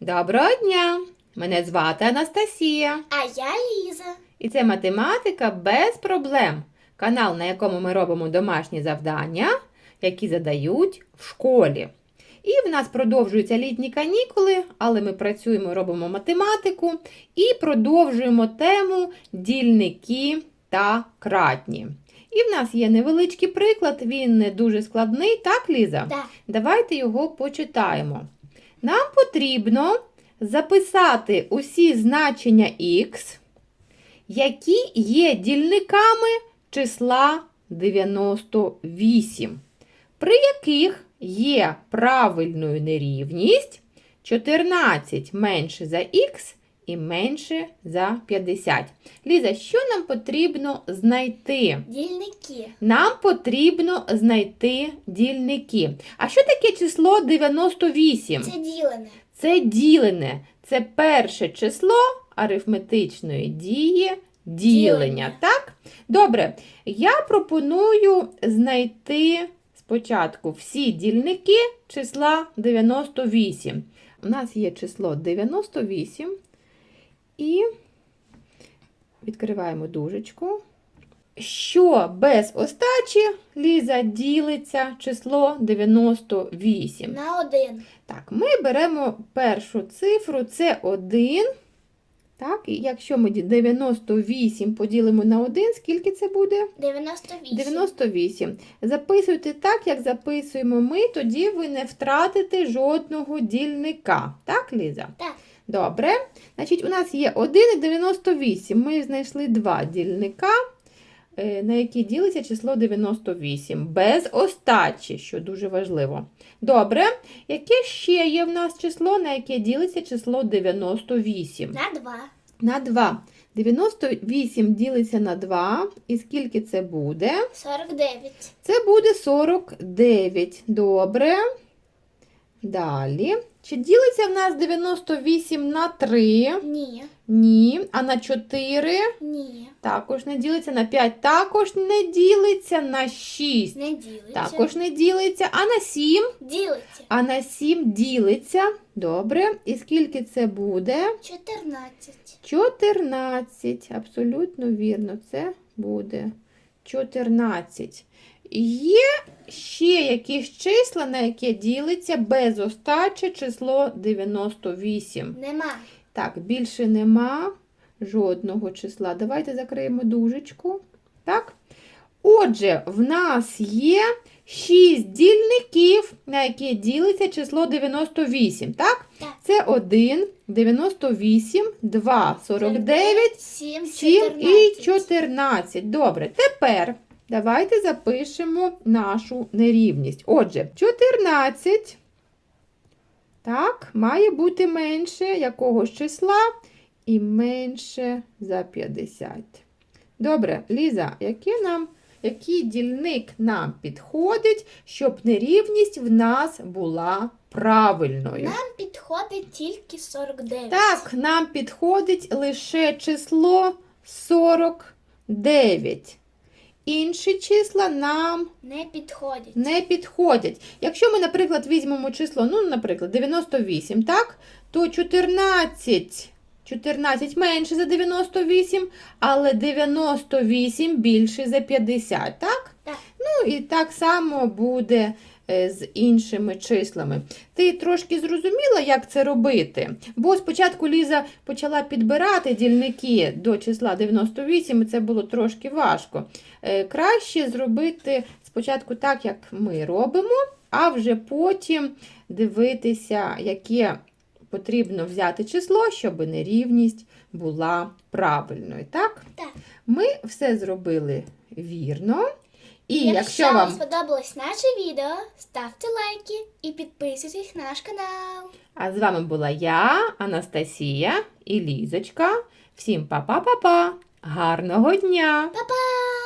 Доброго дня! Мене звати Анастасія. А я Ліза. І це математика без проблем. Канал, на якому ми робимо домашні завдання, які задають в школі. І в нас продовжуються літні канікули, але ми працюємо, робимо математику і продовжуємо тему дільники та кратні. І в нас є невеличкий приклад, він не дуже складний, так, Ліза? Да. Давайте його почитаємо. Нам потрібно записати усі значення х, які є дільниками числа 98, при яких є правильною нерівність 14 менше за х і менше за 50. Ліза, що нам потрібно знайти? Дільники. Нам потрібно знайти дільники. А що таке число 98? Це ділене. Це ділене. Це перше число арифметичної дії ділення. Ділення. Так? Добре. Я пропоную знайти спочатку всі дільники числа 98. У нас є число 98. І відкриваємо дужечку. Що без остачі Ліза ділиться число 98. На один. Так, ми беремо першу цифру, це 1. Так, і якщо ми 98 поділимо на 1, скільки це буде? 98. 98. Записуйте так, як записуємо ми, тоді ви не втратите жодного дільника. Так, Ліза? Так. Добре. Значить, у нас є 1 і 98. Ми знайшли два дільника, е, на які ділиться число 98. Без остачі, що дуже важливо. Добре. Яке ще є в нас число, на яке ділиться число 98? На два. На 2. 98 ділиться на 2. І скільки це буде? 49. Це буде 49. Добре. Далі. Чи ділиться в нас 98 на 3? Ні. Ні. А на 4? Ні. Також не ділиться. На 5 також не ділиться. На 6 Не ділиться. також не ділиться. А на 7? Ділиться. А на 7 ділиться. Добре. І скільки це буде? 14. 14. Абсолютно вірно. Це буде 14. Є ще якісь числа, на яке ділиться без остачі число 98. Нема. Так, більше нема жодного числа. Давайте закриємо дужечку. Так? Отже, в нас є 6 дільників, на які ділиться число 98. Так? Так. Це 1, 98, 2, 49, 7, 7 14. і 14. Добре, тепер давайте запишемо нашу нерівність. Отже, 14 так, має бути менше якогось числа і менше за 50. Добре, Ліза, який, нам, який дільник нам підходить, щоб нерівність в нас була правильною? Нам підходить тільки 49. Так, нам підходить лише число 49. Інші числа нам Не підходять. не підходять. Якщо ми, наприклад, візьмемо число, ну, наприклад, 98, так, то 14, 14 менше за 98, але 98 більше за 50, так? Так. Ну і так само буде е, з іншими числами. Ти трошки зрозуміла, як це робити? Бо спочатку Ліза почала підбирати дільники до числа 98, і це було трошки важко. Е, Краще зробити спочатку так, як ми робимо, а вже потім дивитися, яке потрібно взяти число, щоб нерівність була правильною. Так? Так. Ми все зробили вірно. І Якщо, якщо вам сподобалось наше відео, ставте лайки і підписуйтесь на наш канал. А з вами була я, Анастасія і Лізочка. Всім па-па-па-па! Гарного дня! Па-па!